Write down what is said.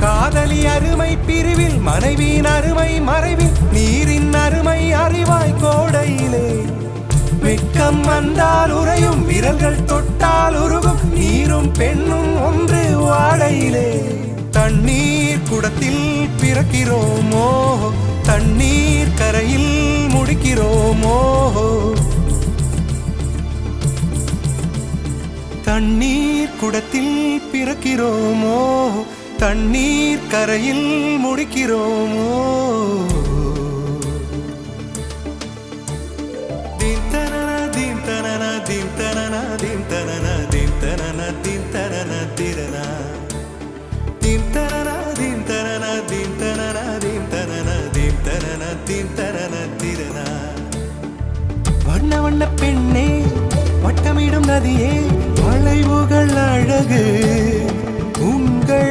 காதலி அருமை பிரிவில் மனைவியின் அருமை மறைவில் நீரின் அருமை அறிவாய் கோடையிலே. வெட்கம் வந்தால் உறையும் விரல்கள் தொட்டால் உருகும் நீரும் பெண்ணும் ஒன்று வாடையிலே. தண்ணீர் குடத்தில் பிறக்கிறோமோ? தண்ணீர் குடத்தில் பிறக்கிறோமோ தண்ணீர் கரையில் முடிக்கிறோமோ தீம் தனன, தீம் தனன, தீம் தனன, தீம் தனன, தீம் தனன, தீம் தனன, திரனா. தீம் தனன, தீம் தனன, தனன, தனன, தனன, தனன, திரனா. வண்ண வண்ண பெண்ணே